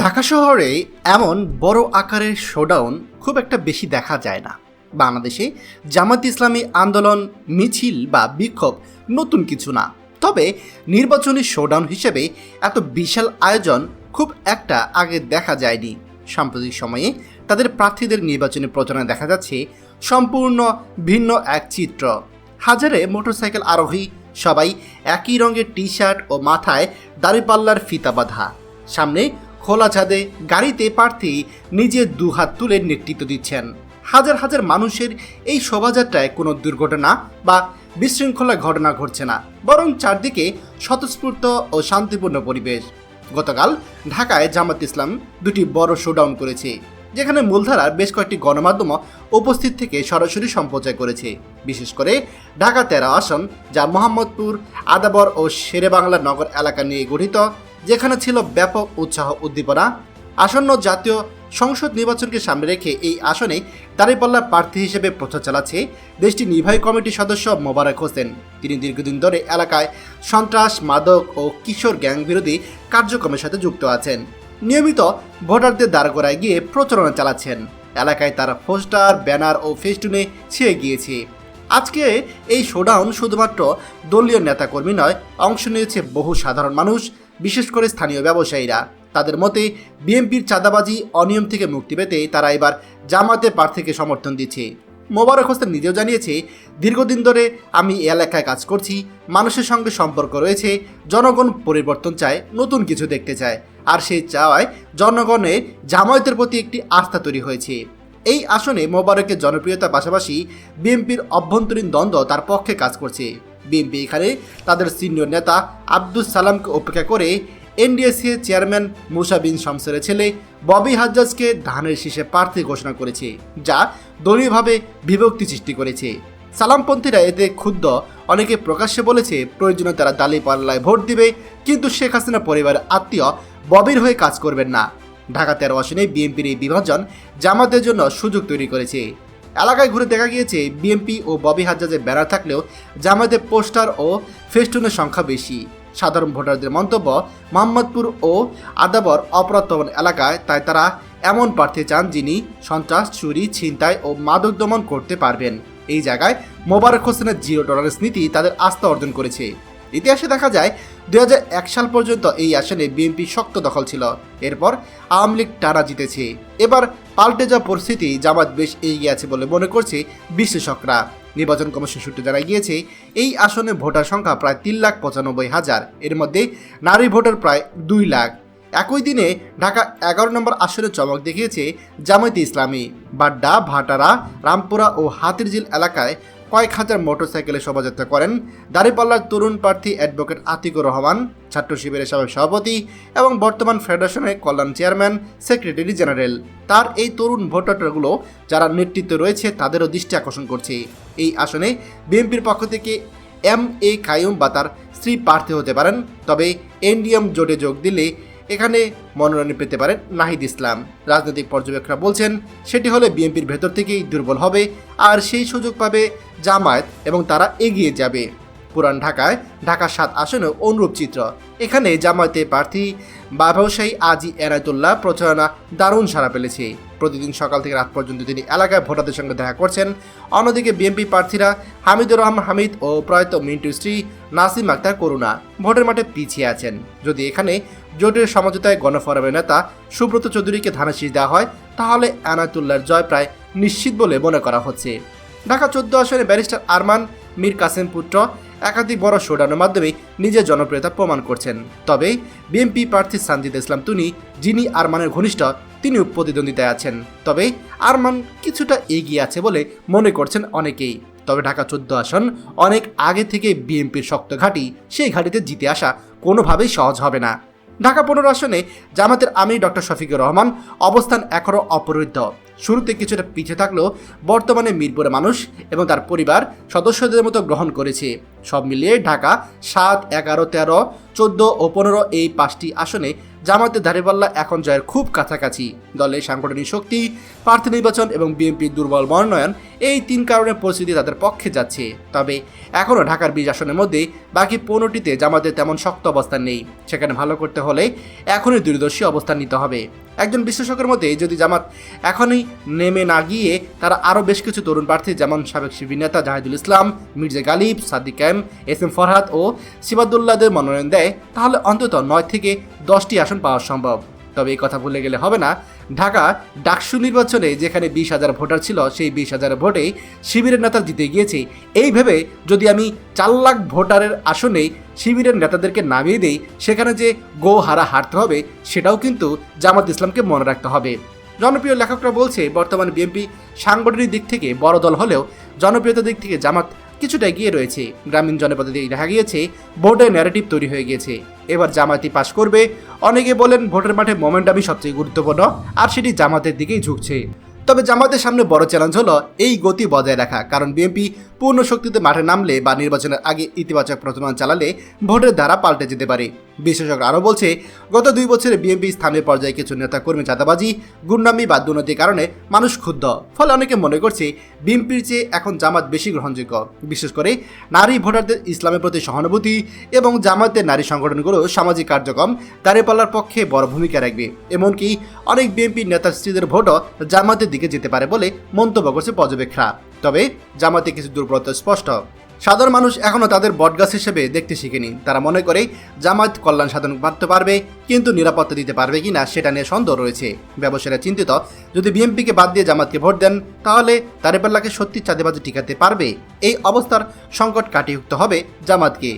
ঢাকা শহরে এমন বড় আকারের শোডাউন খুব একটা বেশি দেখা যায় না। বাংলাদেশে জামাত ইসলামী আন্দোলন, মিছিল বা বিক্ষোভ নতুন কিছু না। তবে নির্বাচনী শোডাউন হিসেবে এত বিশাল আয়োজন খুব একটা আগে দেখা যায়নি। সাম্প্রতিক সময়ে তাদের প্রার্থীদের নির্বাচনী প্রচারণা দেখা যাচ্ছে সম্পূর্ণ ভিন্ন এক চিত্র। হাজারে মোটরসাইকেল আরোহী সবাই একই রঙের টি শার্ট ও মাথায় দাড়িপাল্লার ফিতা বাঁধা। সামনে খোলা ছাদে গাড়িতে প্রার্থী নিজে দুহাত তুলে নেতৃত্ব দিচ্ছেন। হাজার হাজার মানুষের এই শোভাযাত্রায় কোনো দুর্ঘটনা বা বিশৃঙ্খলা ঘটনা ঘটছে না, বরং চারদিকে স্বতঃস্ফূর্ত ও শান্তিপূর্ণ পরিবেশ। গতকাল ঢাকায় জামাত ইসলাম দুটি বড় শোডাউন করেছে, যেখানে মূলধারার বেশ কয়েকটি গণমাধ্যম উপস্থিত থেকে সরাসরি সম্প্রচার করেছে। বিশেষ করে ঢাকা তেরা আসন, যা মোহাম্মদপুর, আদাবর ও শেরেবাংলা নগর এলাকা নিয়ে গঠিত যেখানে ছিল ব্যাপক উৎসাহ উদ্দীপনা, আসন্ন জাতীয় সংসদ নির্বাচনকে সামনে রেখে এই আসনে দাঁড়িপাল্লা প্রার্থী হিসেবে প্রচার চালাচ্ছে দেশটির নির্বাহী কমিটির সদস্য মোবারক হোসেন। তিনি দীর্ঘদিন ধরে এলাকায় সন্ত্রাস, মাদক ও কিশোর গ্যাং বিরোধী কার্যক্রমের সাথে যুক্ত আছেন। নিয়মিত ভোটারদের দাঁড় করায় গিয়ে প্রচারণা চালাচ্ছেন। এলাকায় তারা পোস্টার, ব্যানার ও ফেস্টুনে ছেয়ে গিয়েছে। আজকে এই শোডাউন শুধুমাত্র দলীয় নেতাকর্মী নয়, অংশ নিয়েছে বহু সাধারণ মানুষ। বিশেষ করে স্থানীয় ব্যবসায়ীরা। তাদের মতে, বিএনপির চাঁদাবাজি অনিয়ম থেকে মুক্তি পেতে তারা এবার জামাতে প্রার্থীকে সমর্থন দিচ্ছে। মোবারক হোসেন নিজেও জানিয়েছে, দীর্ঘদিন ধরে আমি এলাকায় কাজ করছি, মানুষের সঙ্গে সম্পর্ক রয়েছে, জনগণ পরিবর্তন চায়, নতুন কিছু দেখতে চায়, আর সেই চাওয়ায় জনগণের জামায়াতের প্রতি একটি আস্থা তৈরি হয়েছে। এই আসনে মোবারকের জনপ্রিয়তার পাশাপাশি বিএনপির অভ্যন্তরীণ দ্বন্দ্ব তার পক্ষে কাজ করছে। বিএনপি এখানে তাদের সিনিয়র নেতা আব্দুল সালামকে উপেক্ষা করে এনডিএসি চেয়ারম্যান মুসা বিন শমসেরের ছেলে ববি হাজ্জাজকে ধানের শীষে প্রার্থী ঘোষণা করেছে, যা দলীয়ভাবে বিভক্তি সৃষ্টি করেছে। সালামপন্থীরা এতে ক্ষুব্ধ। অনেকে প্রকাশ্যে বলেছে, প্রয়োজনে তারা দালি পাল্লায় ভোট দিবে, কিন্তু শেখ হাসিনা পরিবারের আত্মীয় ববির হয়ে কাজ করবেন না। ঢাকা তেরো আসনে বিএনপির এই বিভাজন জামাতের জন্য সুযোগ তৈরি করেছে। এলাকায় ঘুরে দেখা গিয়েছে বিএনপি ও ববি হাজ্জাজের ব্যানার থাকলেও জামাতের পোস্টার ও ফেস্টুনের সংখ্যা বেশি। সাধারণ ভোটারদের মন্তব্য, মোহাম্মদপুর ও আদাবর অপরাধ এলাকায় তাই তারা এমন প্রার্থী চান যিনি সন্ত্রাস, চুরি, ছিনতাই ও মাদক দমন করতে পারবেন। এই জায়গায় মোবারক হোসেনের জিরো টলারেন্স নীতি তাদের আস্থা অর্জন করেছে। ইতিহাসে দেখা যায় দু হাজার এক সাল পর্যন্ত এই আসনে বিএনপি শক্ত দখল ছিল। এরপর আওয়ামী লীগ টানা জিতেছে। এবার পাল্টে যাওয়া পরিস্থিতি জামাত বেশ এগিয়ে আছে বলে মনে করছে বিশ্লেষকরা। নির্বাচন কমিশন সূত্রে জানা গিয়েছে, এই আসনে ভোটার সংখ্যা প্রায় তিন লাখ পঁচানব্বই হাজার। এর মধ্যে নারী ভোটার প্রায় দুই লাখ। একই দিনে ঢাকা এগারো নম্বর আসনে চমক দেখিয়েছে জামায়াতে ইসলামী। বাড্ডা, ভাটারা, রামপুরা ও হাতিরঝিল এলাকায় কয়েক হাজার মোটরসাইকেলে শোভাযাত্রা করেন দাঁড়িপাল্লার তরুণ প্রার্থী অ্যাডভোকেট আতিকুর রহমান, ছাত্র শিবিরের সাবেক সভাপতি এবং বর্তমান ফেডারেশনের কল্যাণ চেয়ারম্যান, সেক্রেটারি জেনারেল। তার এই তরুণ ভোটারগুলো যারা নেতৃত্বে রয়েছে তাদেরও দৃষ্টি আকর্ষণ করছে। এই আসনে বিএনপির পক্ষ থেকে এম এ কায়ুম বা তার স্ত্রী প্রার্থী হতে পারেন, তবে এনডিএম জোটে যোগ দিলে এখানে মনোনয়ন পেতে পারেন নাহিদ ইসলাম। রাজনৈতিক পর্যবেক্ষকরা বলছেন, সেটি হলে বিএনপির ভেতর থেকেই দুর্বল হবে, আর সেই সুযোগ পাবে জামায়াত এবং তারা এগিয়ে যাবে। পুরান ঢাকায় ঢাকা সাত আসনে অনুরূপ চিত্র। এখানে জামায়াতের প্রার্থী বা ব্যবসায়ী আজি এনায়তুল্লাহ প্রচারণা দারুণ সাড়া ফেলেছে। প্রতিদিন সকাল থেকে রাত পর্যন্ত তিনি এলাকায় ভোটারদের সঙ্গে দেখা করছেন। অন্যদিকে বিএনপি প্রার্থীরা হামিদুর রহমান হামিদ ও প্রয়াত মিন্টু স্ত্রী নাসিম আক্তার করুণা ভোটের মাঠে পিছিয়ে আছেন। যদি এখানে জোটের সমঝোতায় গণফোরামের নেতা সুব্রত চৌধুরীকে ধানের শীষ দেওয়া হয়, তাহলে এনায়তুল্লাহর জয় প্রায় নিশ্চিত বলে মনে করা হচ্ছে। ঢাকা চোদ্দ আসনে ব্যারিস্টার আরমান মীর কাসেম পুত্র একাধিক বড় শোডাউনের মাধ্যমে নিজের জনপ্রিয়তা প্রমাণ করছেন। তবে বিএনপি প্রার্থী সানজিদ ইসলাম তুনি, যিনি আরমানের ঘনিষ্ঠ, তিনিও প্রতিদ্বন্দ্বিতায় আছেন। তবে আরমান কিছুটা এগিয়ে আছে বলে মনে করছেন অনেকেই। তবে ঢাকা চোদ্দ আসন অনেক আগে থেকে বিএনপির শক্ত ঘাঁটি, সেই ঘাঁটিতে জিতে আসা কোনোভাবেই সহজ হবে না। ঢাকা পনেরো আসনে জামাতের আমির ডক্টর শফিকুর রহমান অবস্থান এখনও অপরিদ্ধ শুরুতে কিছুটা পিছিয়ে থাকলেও বর্তমানে মিরপুরে মানুষ এবং তার পরিবার সদস্যদের মতো গ্রহণ করেছে। সব মিলিয়ে ঢাকা সাত, এগারো, তেরো, চোদ্দ ও পনেরো এই পাঁচটি আসনে জামাতের দাঁড়িপাল্লা এখন জয়ের খুব কাছাকাছি। দলের সাংগঠনিক শক্তি, প্রার্থী নির্বাচন এবং বিএনপির দুর্বল মনোনয়ন এই তিন কারণে পরিস্থিতি তাদের পক্ষে যাচ্ছে। তবে এখনও ঢাকার বিশ আসনের মধ্যে বাকি পনেরোটিতে জামাতের তেমন শক্ত অবস্থান নেই। সেখানে ভালো করতে হলে এখনই দূরদর্শী অবস্থান নিতে হবে। একজন বিশ্লেষকের মতে, যদি জামাত এখনই নেমে না গিয়ে তারা আরও বেশ কিছু তরুণ প্রার্থী, যেমন সাবেক শিবির নেতা জাহিদুল ইসলাম, মির্জা গালিব, সাদিক ক্যাম এস এম ফরহাদ ও সিবাদুল্লাহদের মনোনয়ন দেয়, তাহলে অন্তত নয় থেকে দশটি আসন পাওয়া সম্ভব। তবে এই কথা ভুলে গেলে হবে না, ঢাকা ডাকসু নির্বাচনে যেখানে বিশ হাজার ভোটার ছিল, সেই বিশ হাজার ভোটে শিবিরের নেতা জিতে গিয়েছে। এই ভেবে যদি আমি চার লাখ ভোটারের আসনে শিবিরের নেতাদেরকে নামিয়ে দেই, সেখানে যে গো হারা হারতে হবে, সেটাও কিন্তু জামাত ইসলামকে মনে রাখতে হবে। জনপ্রিয় লেখকরা বলছে, বর্তমানে বিএনপি সাংগঠনিক দিক থেকে বড় দল হলেও জনপ্রিয়তার দিক থেকে জামাত কিছুটা এগিয়ে রয়েছে। গ্রামীণ জনপদে দেখা গিয়েছে ভোটের ন্যারেটিভ তৈরি হয়ে গিয়েছে। এবার জামাতি পাশ করবে। অনেকে বলেন ভোটের মাঠে মোমেন্টামই সবচেয়ে গুরুত্বপূর্ণ, আর সেটি জামাতের দিকেই ঝুঁকছে। তবে জামাতের সামনে বড় চ্যালেঞ্জ হলো এই গতি বজায় রাখা, কারণ বিএনপি পূর্ণ শক্তিতে মাঠে নামলে বা নির্বাচনের আগে ইতিবাচক প্রচলন চালালে ভোটের ধারা পাল্টে যেতে পারে। বিশেষজ্ঞ আরও বলছে, গত দুই বছরে বিএনপি স্থানীয় পর্যায়ে কিছু নেতা কর্মী চাঁদাবাজি, গুন্ডামি বা দুর্নীতির কারণে মানুষ ক্ষুব্ধ। ফলে অনেকে মনে করছে, বিএনপির চেয়ে এখন জামাত বেশি গ্রহণযোগ্য। বিশেষ করে নারী ভোটারদের ইসলামের প্রতি সহানুভূতি এবং জামাতের নারী সংগঠনগুলো সামাজিক কার্যক্রম, দাঁড়িপাল্লার পক্ষে বড় ভূমিকা রাখবে। এমনকি অনেক বিএনপি নেতার স্ত্রীদের ভোটও জামাতের দিকে যেতে পারে বলে মন্তব্য করছে পর্যবেক্ষকরা। তবে জামাতে কিছু দুর্বলতা স্পষ্ট। সাধারণ মানুষ এখনও তাদের বটগাছ হিসেবে দেখতে শিখেনি। তারা মনে করে জামায়াত কল্যাণ সাধন করতে পারবে, কিন্তু নিরাপত্তা দিতে পারবে কি না সেটা নিয়ে সন্দেহ রয়েছে। ব্যবসায়ীরা চিন্তিত, যদি বিএনপিকে বাদ দিয়ে জামাতকে ভোট দেন, তাহলে তারেবাল্লাকে সত্যি চাঁদেবাজি টিকাতে পারবে? এই অবস্থার সংকট কাটিয়ে উঠতে হবে জামাতকে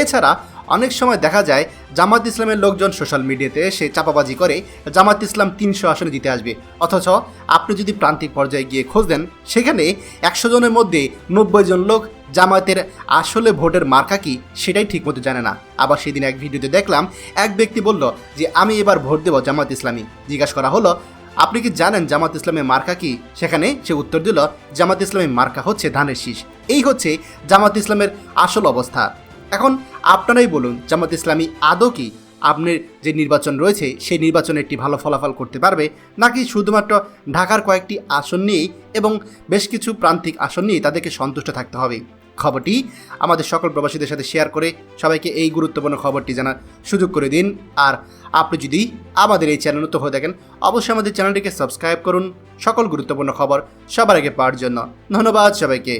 এছাড়া অনেক সময় দেখা যায় জামাত ইসলামের লোকজন সোশ্যাল মিডিয়াতে এসে চাপাবাজি করে, জামাত ইসলাম তিনশো আসনে জিতে আসবে। অথচ আপনি যদি প্রান্তিক পর্যায়ে গিয়ে খোঁজ দেন সেখানে একশো জনের মধ্যে নব্বই জন লোক জামাতের আসলে ভোটের মার্কা কি সেটাই ঠিকমতো জানে না। আবার সেদিন এক ভিডিওতে দেখলাম, এক ব্যক্তি বলল যে, আমি এবার ভোট দেব জামাত ইসলামী। জিজ্ঞাসা করা হলো, আপনি কি জানেন জামাত ইসলামের মার্কা কি? সেখানে সে উত্তর দিল, জামাত ইসলামের মার্কা হচ্ছে ধানের শীষ। এই হচ্ছে জামাত ইসলামের আসল অবস্থা। এখন আপনারাই বলুন, জামাত ইসলামী আদৌ কি আপনার যে নির্বাচন রয়েছে, সেই নির্বাচনে একটি ভালো ফলাফল করতে পারবে? নাকি শুধুমাত্র ঢাকার কয়েকটি আসন নিয়েই এবং বেশ কিছু প্রান্তিক আসন নিয়ে তাদেরকে সন্তুষ্ট থাকতে হবে? খবরটি আমাদের সকল প্রবাসীদের সাথে শেয়ার করে সবাইকে এই গুরুত্বপূর্ণ খবরটি জানার সুযোগ করে দিন। আর আপনি যদি আমাদের এই চ্যানেল নতুন হয়ে থাকেন, অবশ্যই আমাদের চ্যানেলটিকে সাবস্ক্রাইব করুন। সকল গুরুত্বপূর্ণ খবর সবার আগে পাওয়ার জন্য ধন্যবাদ সবাইকে।